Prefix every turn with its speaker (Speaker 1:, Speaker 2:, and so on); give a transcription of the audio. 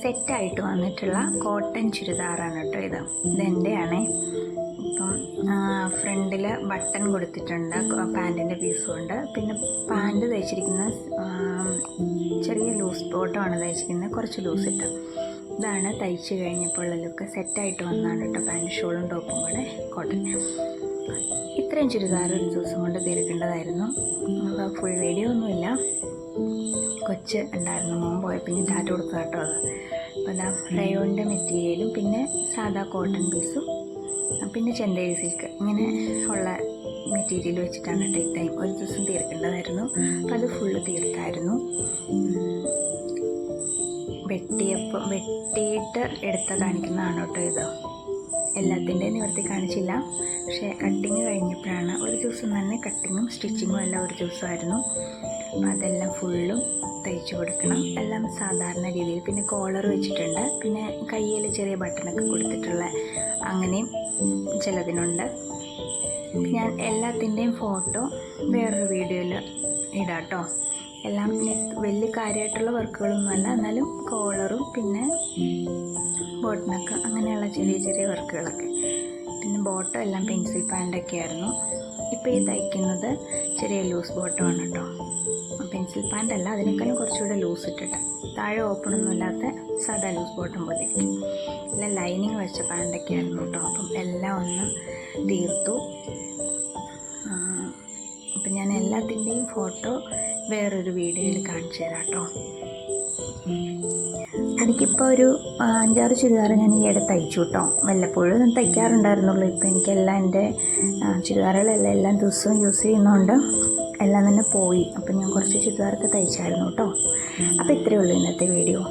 Speaker 1: സെറ്റായിട്ട് വന്നിട്ടുള്ള കോട്ടൺ ചുരിദാറാണ് കേട്ടോ ഇത്. ഇതെന്റെയാണ് ഇപ്പം ഫ്രണ്ടിൽ ബട്ടൺ കൊടുത്തിട്ടുണ്ട് പാന്റിന്റെ പീസും ഉണ്ട് പിന്നെ പാന്റ് തയ്ച്ചിരിക്കുന്ന ചെറിയ ലൂസ് ബോട്ടമാണ് തയ്ച്ചിരിക്കുന്നത്. കുറച്ച് ലൂസ് ഇട്ട്. ഇതാണ് തയ്ച്ച് കഴിഞ്ഞപ്പോൾ ലുക്ക് സെറ്റായിട്ട് വന്നാണ് കേട്ടോ. പാന്റ് ഷോളും ടോപ്പും കൂടെ കോട്ടൺ ഇത്രയും ചുരിദാർ ഒരു ദിവസം കൊണ്ട് തീർക്കേണ്ടതായിരുന്നു അപ്പോൾ ഫുൾ വീഡിയോ ഒന്നുമില്ല. കൊച്ച് ഉണ്ടായിരുന്നു മോൻ പോയപ്പോൾ ഞാൻ ടാറ്റ കൊടുത്തു കേട്ടോ അത്. അപ്പോൾ അതാ റയോണിന്റെ മെറ്റീരിയലും പിന്നെ സാധാ കോട്ടൺ പീസും പിന്നെ ചെന്തേരി സിൽക്ക് ഇങ്ങനെ ഉള്ള മെറ്റീരിയൽ വെച്ചിട്ടാണ് ഈ ടൈം ഒരു ദിവസം തീർക്കേണ്ടതായിരുന്നു. അപ്പോൾ അത് ഫുള്ള് തീർത്തായിരുന്നു. വെട്ടിയപ്പോൾ വെട്ടിയിട്ട് എടുത്ത കാണിക്കുന്നതാണ് കേട്ടോ ഇത്. എല്ലാത്തിന്റെയും നിവർത്തി കാണിച്ചില്ല. പക്ഷേ കട്ടിങ് കഴിഞ്ഞപ്പോഴാണ് ഒരു ദിവസം തന്നെ കട്ടിങ്ങും സ്റ്റിച്ചിങ്ങും എല്ലാം ഒരു ദിവസമായിരുന്നു. അപ്പം അതെല്ലാം ഫുള്ളും തയ്ച്ചു കൊടുക്കണം. എല്ലാം സാധാരണ രീതിയിൽ. പിന്നെ കോളർ വെച്ചിട്ടുണ്ട്. പിന്നെ കയ്യിൽ ചെറിയ ബട്ടണൊക്കെ കൊടുത്തിട്ടുള്ള അങ്ങനെയും ചിലതിനുണ്ട്. ഞാൻ എല്ലാത്തിന്റെയും ഫോട്ടോ വേറൊരു വീഡിയോയിൽ ഇടാട്ടോ. എല്ലാം വലിയ കാര്യമായിട്ടുള്ള വർക്കുകളൊന്നുമല്ല എന്നാലും കോളറും പിന്നെ ബോട്ടനൊക്കെ അങ്ങനെയുള്ള ചെറിയ ചെറിയ വർക്കുകളൊക്കെ. പിന്നെ ബോട്ടം എല്ലാം പെൻസിൽ പാന്റൊക്കെ ആയിരുന്നു. ഇപ്പോൾ ഈ തയ്ക്കുന്നത് ചെറിയ ലൂസ് ബോട്ടമാണ് കേട്ടോ പെൻസിൽ പാന്റ് അല്ല അതിനേക്കാളും കുറച്ചുകൂടെ ലൂസ് ഇട്ടിട്ട്. താഴെ ഓപ്പണൊന്നും ഇല്ലാത്ത സാധാ ലൂസ് ബോട്ടം പോലെ ഇരിക്കും. എല്ലാം ലൈനിങ് വെച്ച പാന്റൊക്കെ ആയിരുന്നു കേട്ടോ അപ്പം എല്ലാം ഒന്ന് തീർത്തു. അപ്പം ഞാൻ എല്ലാത്തിന്റെയും ഫോട്ടോ വേറൊരു വീഡിയോയിൽ കാണിച്ചു തരാം കേട്ടോ എനിക്കിപ്പോൾ ഒരു അഞ്ചാറ് ചുരിദാർ ഞാൻ ഈ ഇടത്ത് തയ്ച്ചു കേട്ടോ വല്ലപ്പോഴും തയ്ക്കാറുണ്ടായിരുന്നുള്ളൂ. ഇപ്പോൾ എനിക്കെല്ലാം എന്റെ ചുരിദാറുകളെല്ലാം എല്ലാ ദിവസവും യൂസ് ചെയ്യുന്നതുകൊണ്ട് എല്ലാം തന്നെ പോയി. അപ്പം ഞാൻ കുറച്ച് ചുരിദാറൊക്കെ തയ്ച്ചായിരുന്നു കേട്ടോ അപ്പോൾ ഇത്രയേ ഉള്ളൂ ഇന്നത്തെ വീഡിയോ